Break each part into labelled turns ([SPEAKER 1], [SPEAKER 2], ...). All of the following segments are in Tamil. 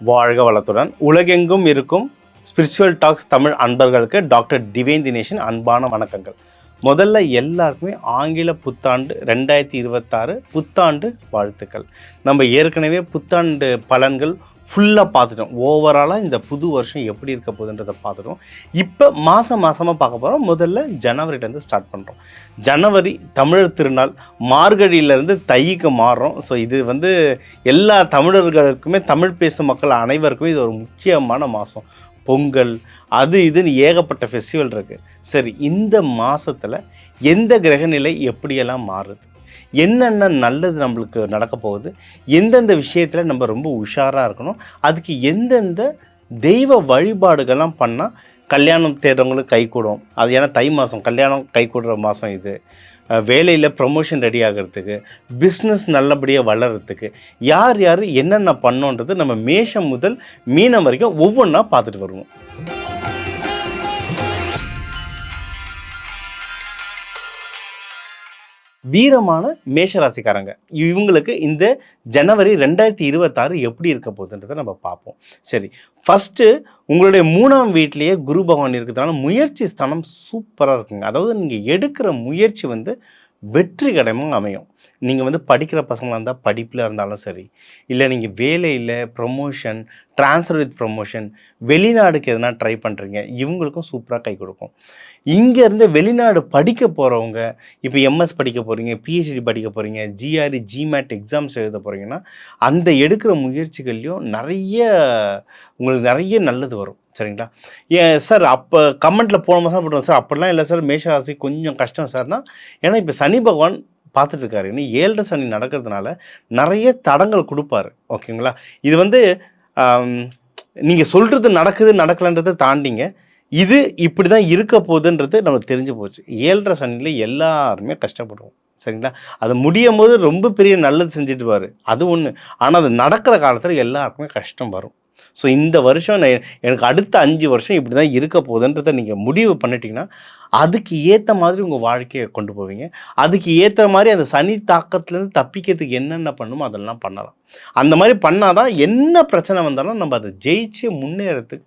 [SPEAKER 1] வாழ்க வளத்துடன். உலகெங்கும் இருக்கும் ஸ்பிரிச்சுவல் டாக்ஸ் தமிழ் அன்பர்களுக்கு டாக்டர் டிவைன் தினேஷின் அன்பான வணக்கங்கள். முதல்ல எல்லாருக்குமே ஆங்கில புத்தாண்டு ரெண்டாயிரத்தி இருபத்தாறு புத்தாண்டு வாழ்த்துக்கள். நம்ம ஏற்கனவே புத்தாண்டு பலன்கள் ஃபுல்லாக பார்த்துட்டோம். ஓவராலாக இந்த புது வருஷம் எப்படி இருக்க போகுதுன்றதை பார்த்துட்டோம். இப்போ மாதம் மாதமாக பார்க்க போகிறோம் முதல்ல ஜனவரிலேருந்து ஸ்டார்ட் பண்ணுறோம் ஜனவரி தமிழர் திருநாள் மார்கழியிலேருந்து தைக்கு மாறுறோம். ஸோ இது வந்து எல்லா தமிழர்களுக்குமே தமிழ் பேசும் மக்கள் அனைவருக்குமே இது ஒரு முக்கியமான மாதம் பொங்கல் அது இதுன்னு ஏகப்பட்ட ஃபெஸ்டிவல் இருக்குது சரி இந்த மாதத்தில் எந்த கிரகநிலை எப்படியெல்லாம் மாறுது? என்னென்ன நல்லது நம்மளுக்கு நடக்க போகுது எந்தெந்த விஷயத்தில் நம்ம ரொம்ப உஷாராக இருக்கணும் அதுக்கு எந்தெந்த தெய்வ வழிபாடுகள்லாம் பண்ணால் கல்யாணம் தேடுறவங்களுக்கு கை கூடும். அது ஏன்னா தை மாதம் கல்யாணம் கை கூடுற மாதம் இது. வேலையில் ப்ரொமோஷன் ரெடி ஆகிறதுக்கு பிஸ்னஸ் நல்லபடியாக வளர்கிறதுக்கு யார் யார் என்னென்ன பண்ணோன்றது நம்ம மேஷம் முதல் மீனம் வரைக்கும் ஒவ்வொன்றா பார்த்துட்டு வருவோம். வீரமான மேஷராசிக்காரங்க. இவங்களுக்கு இந்த ஜனவரி ரெண்டாயிரத்தி இருபத்தாறு எப்படி இருக்க போகுதுன்றதை நம்ம பார்ப்போம். சரி ஃபஸ்ட்டு உங்களுடைய மூணாம் வீட்லேயே குரு பகவான் இருக்கிறதுனால முயற்சி ஸ்தானம் சூப்பராக இருக்குங்க. அதாவது நீங்கள் எடுக்கிற முயற்சி வந்து வெற்றி அமையும்? நீங்கள் வந்து படிக்கிற பசங்களாக இருந்தால் படிப்பில் இருந்தாலும் சரி இல்லை நீங்கள் வேலையில் ப்ரொமோஷன் ட்ரான்ஸ்ஃபர் வித் ப்ரொமோஷன் வெளிநாடுக்கு எதனா ட்ரை பண்ணுறீங்க இவங்களுக்கும் சூப்பராக கை கொடுக்கும். இங்கேருந்து வெளிநாடு படிக்க போகிறவங்க இப்போ எம்எஸ் படிக்க போகிறீங்க பிஹெச்டி படிக்க போகிறீங்க ஜிஆர்இ ஜிமேட் எக்ஸாம்ஸ் எழுத போகிறீங்கன்னா அந்த எடுக்கிற முயற்சிகள்லையும் நிறைய உங்களுக்கு நிறைய நல்லது வரும். சரிங்களா? ஏன் சார் அப்போ கமெண்ட்டில் போன மாதம் போட்டோம் சார். அப்படிலாம் இல்லை சார். மேஷராசி கொஞ்சம் கஷ்டம் சார்னா ஏன்னா இப்போ சனி பகவான் பார்த்துட்டு இருக்காரு இன்னும் ஏழரை சனி நடக்கிறதுனால நிறைய தடங்கள் கொடுப்பாரு. ஓகேங்களா? இது வந்து நீங்கள் சொல்கிறது நடக்குது நடக்கலைன்றதை தாண்டிங்க. இது இப்படி தான் இருக்க போகுதுன்றது நமக்கு தெரிஞ்சு போச்சு. ஏழரை சனியில் எல்லாருமே கஷ்டப்படுவோம். சரிங்களா? அது முடியும் போது ரொம்ப பெரிய நல்லது செஞ்சுட்டு அது ஒன்று ஆனால் அது நடக்கிற காலத்தில் எல்லாருக்குமே கஷ்டம் வரும். ஸோ இந்த வருஷம் நான் எனக்கு அடுத்த அஞ்சு வருஷம் இப்படி தான் இருக்க போகுதுன்றதை நீங்கள் முடிவு பண்ணிட்டீங்கன்னா அதுக்கு ஏற்ற மாதிரி உங்கள் வாழ்க்கையை கொண்டு போவீங்க. அதுக்கு ஏற்ற மாதிரி அந்த சனி தாக்கத்துலேருந்து தப்பிக்கிறதுக்கு என்னென்ன பண்ணுமோ அதெல்லாம் பண்ணலாம். அந்த மாதிரி பண்ணால் தான் என்ன பிரச்சனை வந்தாலும் நம்ம அதை ஜெயிச்சு முன்னேறத்துக்கு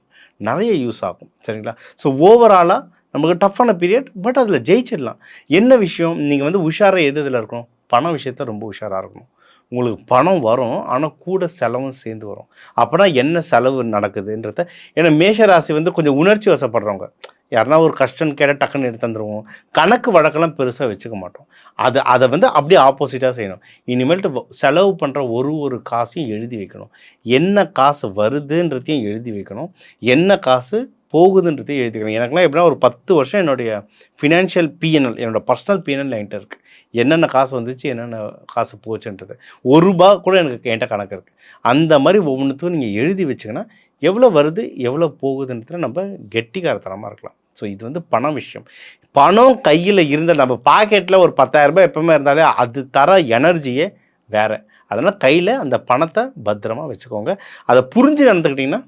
[SPEAKER 1] நிறைய யூஸ் ஆகும். சரிங்களா? ஸோ ஓவராலாக நமக்கு டஃப்பான பீரியட் பட் அதில் ஜெயிச்சிடலாம். என்ன விஷயம்? நீங்கள் வந்து உஷாராக எது இதில் இருக்கணும்? பண விஷயத்த ரொம்ப உஷாராக இருக்கணும். உங்களுக்கு பணம் வரும் ஆனால் கூட செலவும் சேர்ந்து வரும். அப்போனா என்ன செலவு நடக்குதுன்றத ஏன்னா மேஷராசி வந்து கொஞ்சம் உணர்ச்சி வசப்படுறவங்க. யாருனா ஒரு கஷ்டம் கேட்டால் டக்குன்னு எடுத்து தந்துடுவோம் கணக்கு வழக்கெல்லாம் பெருசாக வச்சுக்க மாட்டோம். அது அதை வந்து அப்படியே ஆப்போசிட்டாக செய்யணும். இனிமேல்ட்டு செலவு பண்ணுற ஒரு ஒரு காசையும் எழுதி வைக்கணும். என்ன காசு வருதுன்றதையும் எழுதி வைக்கணும். என்ன காசு போகுதுன்றதையும் எழுதிக்கிறேன். எனக்குலாம் எப்படின்னா ஒரு பத்து வருஷம் என்னுடைய ஃபினான்ஷியல் பிஎன்எல் என்னோடய பர்சனல் பிஎன்எல் என்கிட்ட இருக்குது என்னென்ன காசு வந்துச்சு என்னென்ன காசு போச்சுன்றது. ஒரு ரூபா கூட எனக்கு என்கிட்ட கணக்கு இருக்குது அந்த மாதிரி ஒவ்வொன்றுத்துக்கும் நீங்கள் எழுதி வச்சிங்கன்னா எவ்வளோ வருது எவ்வளோ போகுதுன்றதுல நம்ம கெட்டிக்காரத்தனமாக இருக்கலாம். ஸோ இது வந்து பணம் விஷயம். பணம் கையில் இருந்த நம்ம பாக்கெட்டில் ஒரு பத்தாயிரரூபா எப்பவுமே இருந்தாலே அது தர எனர்ஜியே வேறு. அதனால் கையில் அந்த பணத்தை பத்திரமா வச்சுக்கோங்க. அதை புரிஞ்சு நடந்துக்கிட்டிங்கன்னா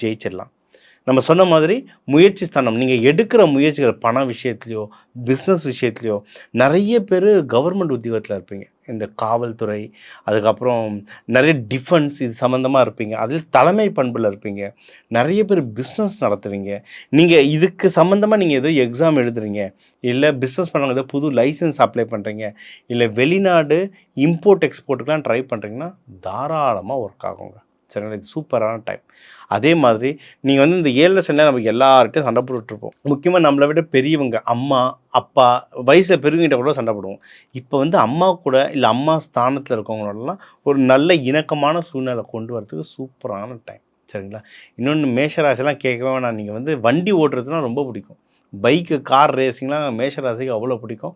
[SPEAKER 1] ஜெயிச்சிடலாம். நம்ம சொன்ன மாதிரி முயற்சி ஸ்தானம் நீங்கள் எடுக்கிற முயற்சிகள் பண விஷயத்துலையோ பிஸ்னஸ் விஷயத்துலையோ நிறைய பேர் கவர்மெண்ட் உத்தியோகத்தில் இருப்பீங்க. இந்த காவல்துறை அதுக்கப்புறம் நிறைய டிஃபென்ஸ் இது சம்மந்தமாக இருப்பீங்க. அதில் தலைமை பண்பில் இருப்பீங்க. நிறைய பேர் பிஸ்னஸ் நடத்துவீங்க நீங்கள் இதுக்கு சம்மந்தமாக நீங்கள் எதோ எக்ஸாம் எழுதுறீங்க. இல்லை பிஸ்னஸ் பண்ணுறவங்க ஏதோ புது லைசன்ஸ் அப்ளை பண்ணுறீங்க இல்லை வெளிநாடு இம்போர்ட் எக்ஸ்போர்ட்டுக்கெலாம் ட்ரை பண்ணுறீங்கன்னா தாராளமாக ஒர்க் ஆகுங்க. சரிங்களா இது சூப்பரான டைம். அதே மாதிரி நீங்கள் வந்து இந்த ஏழில் சண்டை நமக்கு எல்லார்கிட்டையும் சண்டை போட்டுட்ருப்போம். முக்கியமாக நம்மளை விட பெரியவங்க அம்மா அப்பா வயசை பெருங்கிட்ட கூட சண்டை போடுவோம். இப்போ வந்து அம்மா கூட இல்லை அம்மா ஸ்தானத்தில் இருக்கவங்களோடலாம் ஒரு நல்ல இணக்கமான சூழ்நிலை கொண்டு வரதுக்கு சூப்பரான டைம். சரிங்களா? இன்னொன்று மேஷராசிலாம் கேட்கவே வேணாம். நீங்கள் வந்து வண்டி ஓட்டுறதுனா ரொம்ப பிடிக்கும். பைக்கு கார் ரேசிங்லாம் மேஷராசிக்கு அவ்வளோ பிடிக்கும்.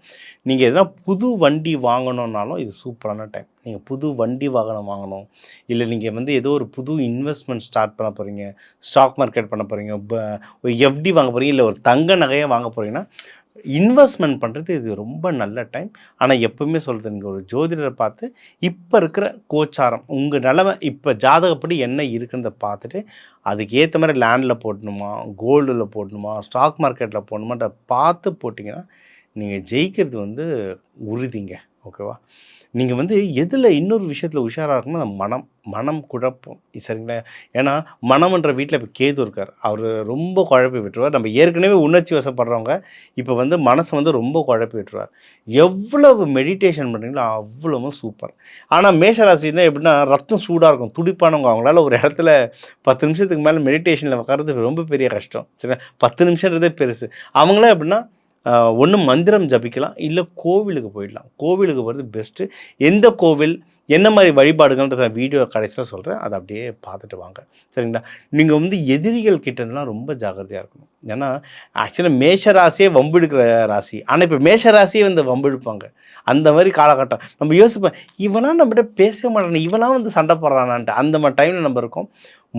[SPEAKER 1] நீங்கள் எதனா புது வண்டி வாங்கணுன்னாலும் இது சூப்பரான டைம். நீங்கள் புது வண்டி வாகனம் வாங்கணும். இல்லை நீங்கள் வந்து ஏதோ ஒரு புது இன்வெஸ்ட்மெண்ட் ஸ்டார்ட் பண்ண போகிறீங்க ஸ்டாக் மார்க்கெட் பண்ண போகிறீங்க ஒரு எஃப்டி வாங்க போகிறீங்க இல்லை ஒரு தங்க நகையை வாங்க போகிறீங்கன்னா இன்வெஸ்ட்மெண்ட் பண்ணுறது இது ரொம்ப நல்ல டைம். ஆனால் எப்பவுமே சொல்கிறது நீங்கள் ஒரு ஜோதிடரை பார்த்து இப்போ இருக்கிற கோச்சாரம் உங்கள் நிலமை இப்போ ஜாதகப்படி என்ன இருக்குன்றத பார்த்துட்டு அதுக்கு ஏற்ற மாதிரி லேண்டில் போடணுமா கோல்டில் போடணுமா ஸ்டாக் மார்க்கெட்டில் போடணுமான்ற பார்த்து போட்டிங்கன்னா நீங்கள் ஜெயிக்கிறது வந்து உறுதிங்க. ஓகேவா? நீங்கள் வந்து எதில் இன்னொரு விஷயத்தில் உஷாராக இருக்கணும் அந்த மனம் மனம் குழப்பம். சரிங்களா? ஏன்னா மனம்ன்ற வீட்டில் இப்போ கேது இருக்கார். அவர் ரொம்ப குழப்பி விட்டுருவார். நம்ம ஏற்கனவே உணர்ச்சி வசப்படுறவங்க இப்போ வந்து மனசை வந்து ரொம்ப குழப்பி விட்டுருவார். எவ்வளவு மெடிடேஷன் பண்ணுறீங்களோ அவ்வளவும் சூப்பர் ஆனால் மேஷராசினா எப்படின்னா ரத்தம் சூடாக இருக்கும். துடிப்பானவங்க அவங்களால ஒரு இடத்துல பத்து நிமிஷத்துக்கு மேலே மெடிடேஷனில் உட்காரது ரொம்ப பெரிய கஷ்டம். சரிங்களா? பத்து நிமிஷன்றதே பெருசு. அவங்களாம் எப்படின்னா ஒன்று மந்திரம் ஜபிக்கலாம் இல்லை கோவிலுக்கு போயிடலாம். கோவிலுக்கு போகிறது பெஸ்ட்டு எந்த கோவில் என்ன மாதிரி வழிபாடுகள்ன்றத வீடியோ கடைசியில் சொல்கிறேன் அதை அப்படியே பார்த்துட்டு வாங்க. சரிங்களா? நீங்கள் வந்து எதிரிகள் கிட்டேருந்துலாம் ரொம்ப ஜாக்கிரதையாக இருக்கணும். ஏன்னா ஆக்சுவலாக மேஷ ராசியே வம்பெடுக்கிற ராசி. ஆனால் இப்போ மேஷ ராசியே வந்து வம்பெடுப்பாங்க அந்த மாதிரி காலகட்டம். நம்ம யோசிப்பேன் இவனாம் நம்மகிட்ட பேசவே மாட்டான் இவனாம் வந்து சண்டை போடுறானான்ட்டு அந்த மாதிரி டைமில் நம்ம இருக்கோம்.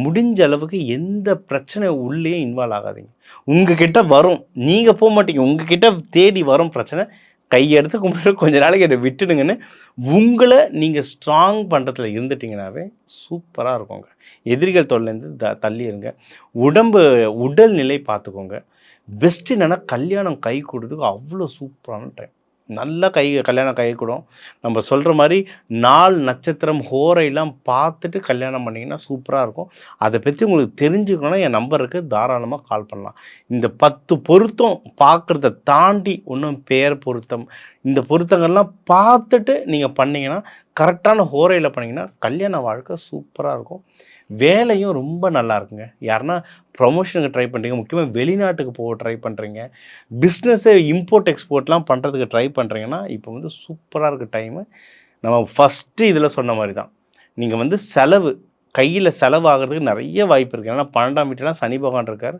[SPEAKER 1] முடிஞ்ச அளவுக்கு எந்த பிரச்சனை உள்ளேயும் இன்வால்வ் ஆகாதீங்க. உங்ககிட்ட வரும். நீங்கள் போக மாட்டீங்க. உங்ககிட்ட தேடி வரும் பிரச்சனை கையெடுத்து கும்பிட்டு கொஞ்ச நாளைக்கு என்னை விட்டுடுங்கன்னு உங்களை நீங்கள் ஸ்ட்ராங் பண்ணுறதுல இருந்துட்டிங்கனாவே சூப்பராக இருக்குங்க. எதிரிகள் தொல்லேருந்து த தள்ளி இருங்க உடம்பு உடல்நிலை பார்த்துக்கோங்க. பெஸ்ட் என்னென்னா கல்யாணம் கை கொடுத்துக்கு அவ்வளோ சூப்பரான டைம் நல்லா கை கல்யாணம் கை கூடும் நம்ம சொல்கிற மாதிரி நாள் நட்சத்திரம் ஹோரையெல்லாம் பார்த்துட்டு கல்யாணம் பண்ணிங்கன்னா சூப்பராக இருக்கும். அதை பற்றி உங்களுக்கு தெரிஞ்சுக்கணும்னா என் நம்பருக்கு தாராளமாக கால் பண்ணலாம். இந்த பத்து பொருத்தம் பார்க்குறத தாண்டி ஒன்றும் பேர் பொருத்தம் இந்த பொருத்தங்கள்லாம் பார்த்துட்டு நீங்கள் பண்ணிங்கன்னா கரெக்டான ஹோரையில் பண்ணிங்கன்னா கல்யாண வாழ்க்கை சூப்பராக இருக்கும். வேலையும் ரொம்ப நல்லா இருக்குங்க. யாருன்னா ப்ரொமோஷனுக்கு ட்ரை பண்ணுறீங்க முக்கியமாக வெளிநாட்டுக்கு போக ட்ரை பண்ணுறீங்க பிஸ்னஸ்ஸை இம்போர்ட் எக்ஸ்போர்ட்லாம் பண்ணுறதுக்கு ட்ரை பண்ணுறீங்கன்னா இப்போ வந்து சூப்பராக இருக்குது டைமு நம்ம ஃபஸ்ட்டு இதில் சொன்ன மாதிரி தான் நீங்கள் வந்து செலவு கையில் செலவாகிறதுக்கு நிறைய வாய்ப்பு இருக்குது ஏன்னா பன்னெண்டாம் வீட்டிலாம் சனி பகவான் இருக்கார்.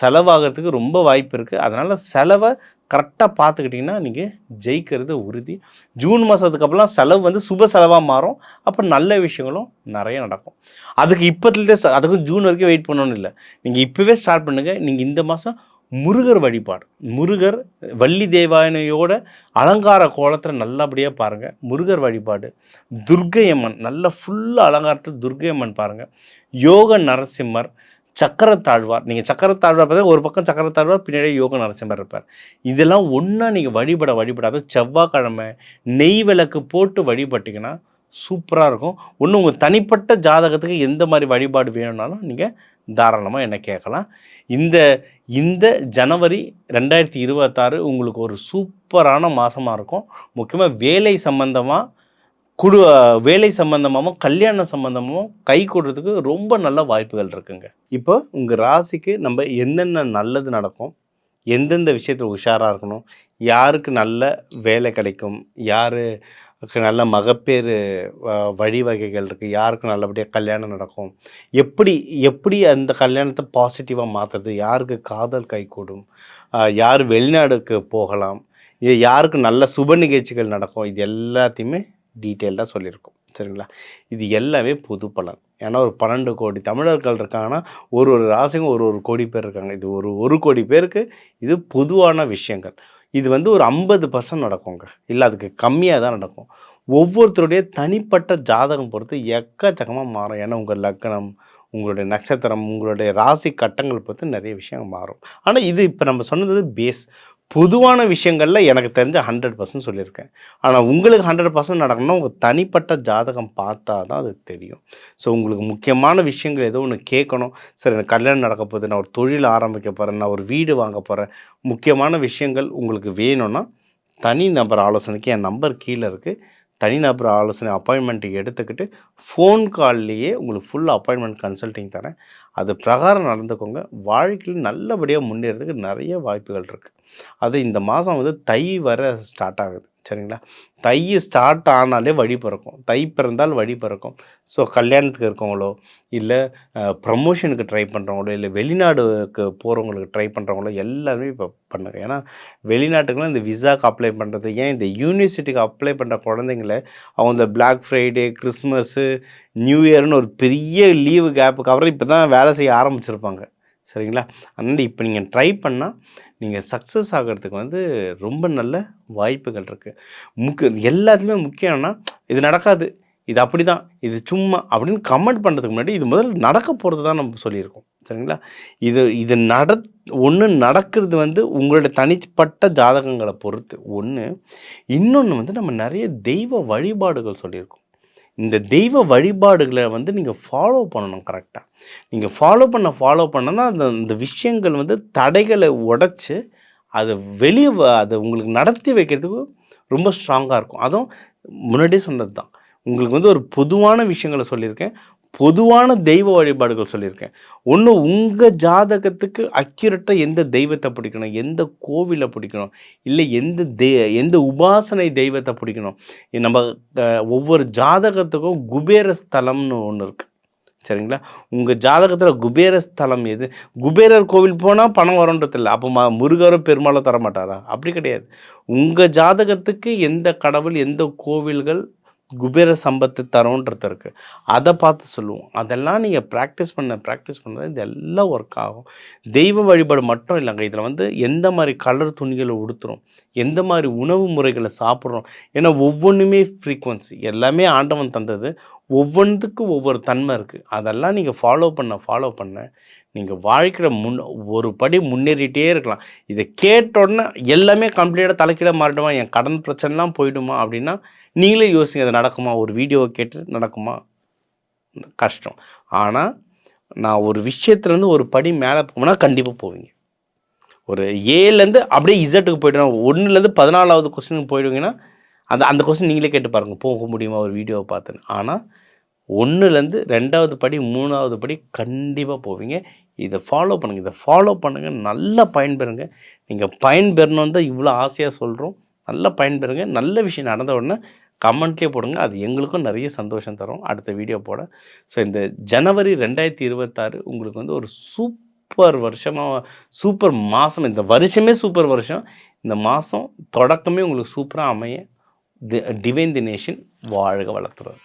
[SPEAKER 1] செலவாகிறதுக்கு ரொம்ப வாய்ப்பு இருக்குது அதனால் செலவை கரெக்டாக பார்த்துக்கிட்டிங்கன்னா நீங்கள் ஜெயிக்கிறது உறுதி. ஜூன் மாதத்துக்கு அப்புறம் செலவு வந்து சுப செலவாக மாறும். அப்போ நல்ல விஷயங்களும் நிறைய நடக்கும். அதுக்கு இப்போத்துலேருந்தே அதுக்கும் ஜூன் வரைக்கும் வெயிட் பண்ணணும்னு இல்லை. நீங்கள் இப்போவே ஸ்டார்ட் பண்ணுங்கள் நீங்கள் இந்த மாதம் முருகர் வழிபாடு. முருகர் வள்ளி தேவாயனையோட அலங்கார கோலத்தில் நல்லபடியாக பாருங்கள் முருகர் வழிபாடு. துர்க்கையம்மன் நல்ல ஃபுல்லாக அலங்காரத்தில் துர்க்கையம்மன் பாருங்கள் யோக நரசிம்மர் சக்கரத்தாழ்வார். நீங்கள் சக்கரத்தாழ்வார் பார்த்தா ஒரு பக்கம் சக்கரத்தாழ்வார் பின்னாடியே யோக நரசிம்மர் இருப்பார். இதெல்லாம் ஒன்றா நீங்கள் வழிபட வழிபடாத செவ்வாய்க்கிழமை நெய் விளக்கு போட்டு வழிபட்டிங்கன்னா சூப்பராக இருக்கும். ஒன்று உங்கள் தனிப்பட்ட ஜாதகத்துக்கு எந்த மாதிரி வழிபாடு வேணும்னாலும் நீங்கள் தாராளமாக என்ன கேட்கலாம். இந்த இந்த ஜனவரி ரெண்டாயிரத்தி இருபத்தாறு உங்களுக்கு ஒரு சூப்பரான மாதமாக இருக்கும். முக்கியமாக வேலை சம்பந்தமாக குடு வேலை சம்பந்தமாகவும் கல்யாணம் சம்பந்தமாகவும் கை கொடுறதுக்கு ரொம்ப நல்ல வாய்ப்புகள் இருக்குங்க. இப்போ உங்கள் ராசிக்கு நம்ம என்னென்ன நல்லது நடக்கும்? எந்தெந்த விஷயத்தில் உஷாராக இருக்கணும்? யாருக்கு நல்ல வேலை கிடைக்கும்? யார் நல்ல மகப்பேறு வ- வழிவகைகள் இருக்குது யாருக்கு நல்லபடியாக கல்யாணம் நடக்கும்? எப்படி எப்படி அந்த கல்யாணத்தை பாசிட்டிவாக மாற்றுறது யாருக்கு காதல் கைகூடும் யார் வெளிநாடுக்கு போகலாம்? இது யாருக்கு நல்ல சுப நிகழ்ச்சிகள் நடக்கும்? இது எல்லாத்தையுமே டீட்டெயில்டாக சொல்லியிருக்கோம். சரிங்களா? இது எல்லாமே பொது பலன். ஏன்னா ஒரு பன்னெண்டு கோடி தமிழர்கள் இருக்காங்கன்னா ஒரு ஒரு ராசிங்க ஒரு ஒரு கோடி பேர் இருக்காங்க. இது ஒரு ஒரு கோடி பேருக்கு இது பொதுவான விஷயங்கள். இது வந்து ஒரு ஐம்பது பர்சன்ட் நடக்குங்க. இல்லை அதுக்கு கம்மியாக தான் நடக்கும். ஒவ்வொருத்தருடைய தனிப்பட்ட ஜாதகம் பொறுத்து எக்கச்சக்கமாக மாறும். ஏன்னா உங்கள் லக்னம் உங்களுடைய நட்சத்திரம் உங்களுடைய ராசி கட்டங்கள் பொறுத்து நிறைய விஷயங்கள் மாறும். ஆனால் இது இப்போ நம்ம சொன்னது பேஸ் பொதுவான விஷயங்களில் எனக்கு தெரிஞ்ச ஹண்ட்ரட் பர்சன்ட் சொல்லியிருக்கேன். ஆனால் உங்களுக்கு ஹண்ட்ரட் பர்சன்ட் நடக்கணும்னா உங்கள் தனிப்பட்ட ஜாதகம் பார்த்தா தான் அது தெரியும். ஸோ உங்களுக்கு முக்கியமான விஷயங்கள் ஏதோ ஒன்று கேட்கணும். சரி எனக்கு கல்யாணம் நடக்க போகுது நான் ஒரு தொழில் ஆரம்பிக்க போகிறேன் நான் ஒரு வீடு வாங்க போகிறேன் முக்கியமான விஷயங்கள் உங்களுக்கு வேணும்னா தனி நபர் ஆலோசனைக்கு என் நம்பர் கீழே இருக்குது தனிநபர் ஆலோசனை அப்பாயின்மெண்ட்டை எடுத்துக்கிட்டு ஃபோன் கால்லையே உங்களுக்கு ஃபுல் அப்பாயின்மெண்ட் கன்சல்ட்டிங் தரேன். அது பிரகாரம் நடந்துக்கோங்க. வாழ்க்கையில் நல்லபடியாக முன்னேறதுக்கு நிறைய வாய்ப்புகள் இருக்குது அது இந்த மாதம் வந்து தை வர ஸ்டார்ட் ஆகுது. சரிங்களா? தை ஸ்டார்ட் ஆனாலே வழி பிறக்கும். தை பிறந்தால் வழி பிறக்கும். ஸோ கல்யாணத்துக்கு இருக்கவங்களோ இல்லை ப்ரமோஷனுக்கு ட்ரை பண்ணுறவங்களோ இல்லை வெளிநாடுக்கு போகிறவங்களுக்கு ட்ரை பண்ணுறவங்களோ எல்லாருமே இப்போ பண்ணுங்க. ஏன்னா வெளிநாட்டுக்குலாம் இந்த விசாக்கு அப்ளை பண்ணுறது ஏன் இந்த யூனிவர்சிட்டிக்கு அப்ளை பண்ணுற குழந்தைங்கள அவங்க இந்த பிளாக் ஃப்ரைடே கிறிஸ்மஸ்ஸு நியூ இயர்னு ஒரு பெரிய லீவு கேப்புக்கு அப்புறம் இப்போ தான் வேலை செய்ய ஆரம்பிச்சிருப்பாங்க. சரிங்களா? அதனால் இப்போ நீங்கள் ட்ரை பண்ணால் நீங்கள் சக்ஸஸ் ஆகிறதுக்கு வந்து ரொம்ப நல்ல வாய்ப்புகள் இருக்குது முக்கிய எல்லாத்துலேயுமே முக்கியம்னா இது நடக்காது. இது அப்படி தான் இது சும்மா அப்படின்னு கமெண்ட் பண்ணுறதுக்கு முன்னாடி இது முதல்ல நடக்க போகிறது தான் நம்ம சொல்லியிருக்கோம். சரிங்களா? இது இது நட ஒன்று நடக்கிறது வந்து உங்களோட தனிப்பட்ட ஜாதகங்களை பொறுத்து. ஒன்று இன்னொன்று வந்து நம்ம நிறைய தெய்வ வழிபாடுகள் சொல்லியிருக்கோம். இந்த தெய்வ வழிபாடுகளை வந்து நீங்கள் ஃபாலோ பண்ணணும் கரெக்டாக நீங்கள் ஃபாலோ பண்ண ஃபாலோ பண்ணனா அந்த இந்த விஷயங்கள் வந்து தடைகளை உடச்சி அதை வெளியே அதை உங்களுக்கு நடத்தி வைக்கிறதுக்கு ரொம்ப ஸ்ட்ராங்காக இருக்கும். அதுவும் முன்னாடியே சொன்னது தான் உங்களுக்கு வந்து ஒரு பொதுவான விஷயங்களை சொல்லியிருக்கேன். பொதுவான தெய்வ வழிபாடுகள் சொல்லியிருக்கேன். ஒன்று உங்கள் ஜாதகத்துக்கு அக்யூரட்டாக எந்த தெய்வத்தை பிடிக்கணும்? எந்த கோவிலை பிடிக்கணும்? இல்லை எந்த தெ எந்த உபாசனை தெய்வத்தை பிடிக்கணும்? நம்ம ஒவ்வொரு ஜாதகத்துக்கும் குபேர ஸ்தலம்னு ஒன்று இருக்குது சரிங்களா? உங்கள் ஜாதகத்தில் குபேர ஸ்தலம் எது? குபேரர் கோவில் போனால் பணம் வரும்ன்றது அப்போ ம முருகரோ பெருமாளோ தர மாட்டாரா அப்படி கிடையாது. உங்கள் ஜாதகத்துக்கு எந்த கடவுள் எந்த கோவில்கள் குபேர சம்பத்து தரோன்றது இருக்கு. அதை பார்த்து சொல்லுவோம். அதெல்லாம் நீங்கள் ப்ராக்டிஸ் பண்ண ப்ராக்டிஸ் பண்ணது இது எல்லாம் ஒர்க் ஆகும். தெய்வ வழிபாடு மட்டும் இல்லைங்க. இதில் வந்து எந்த மாதிரி கலர் துணிகளை உடுத்துறோம்? எந்த மாதிரி உணவு முறைகளை சாப்பிட்றோம்? ஏன்னா ஒவ்வொன்றுமே ஃப்ரீக்குவன்சி எல்லாமே ஆண்டவன் தந்தது. ஒவ்வொன்றுக்கும் ஒவ்வொரு தன்மை இருக்குது அதெல்லாம் நீங்கள் ஃபாலோ பண்ண ஃபாலோ பண்ண நீங்கள் வாழ்க்கையில் முன் ஒரு படி முன்னேறிட்டே இருக்கலாம். இதை கேட்டோடனே எல்லாமே கம்ப்ளீட்டாக தலைக்கீழ மாறிடுமா? என் கடன் பிரச்சனைலாம் போயிடுமா? அப்படின்னா நீங்களே யோசிங்க அது நடக்குமா? ஒரு வீடியோவை கேட்டு நடக்குமா? கஷ்டம். ஆனால் நான் ஒரு விஷயத்துலேருந்து ஒரு படி மேலே போனால் கண்டிப்பாக போவீங்க. ஒரு ஏலேருந்து அப்படியே இசட்டுக்கு போய்ட்டு ஒன்றுலேருந்து பதினாலாவது கொஸ்டினுக்கு போயிடுவீங்கன்னா அந்த அந்த கொஸ்டின் நீங்களே கேட்டு பாருங்கள் போக முடியுமா ஒரு வீடியோவை பார்த்துன்னு? ஆனால் ஒன்றுலேருந்து ரெண்டாவது படி மூணாவது படி கண்டிப்பாக போவீங்க. இதை ஃபாலோ பண்ணுங்கள் இதை ஃபாலோ பண்ணுங்கள் நல்லா பயன்பெறுங்க நீங்கள் பயன்பெறணும் தான் இவ்வளோ ஆசையாக சொல்கிறோம் நல்லா பயன்பெறுங்க நல்ல விஷயம் நடந்த உடனே கமெண்ட்லேயே போடுங்க. அது எங்களுக்கும் நிறைய சந்தோஷம் தரும். அடுத்த வீடியோ போட. ஸோ இந்த ஜனவரி ரெண்டாயிரத்தி இருபத்தாறு உங்களுக்கு வந்து ஒரு சூப்பர் வருஷமாக சூப்பர் மாதம் இந்த வருஷமே சூப்பர் வருஷம். இந்த மாதம் தொடக்கமே உங்களுக்கு சூப்பராக அமைய. தி டிவைன் தி நேஷன் வாழ்க வளர்த்துறது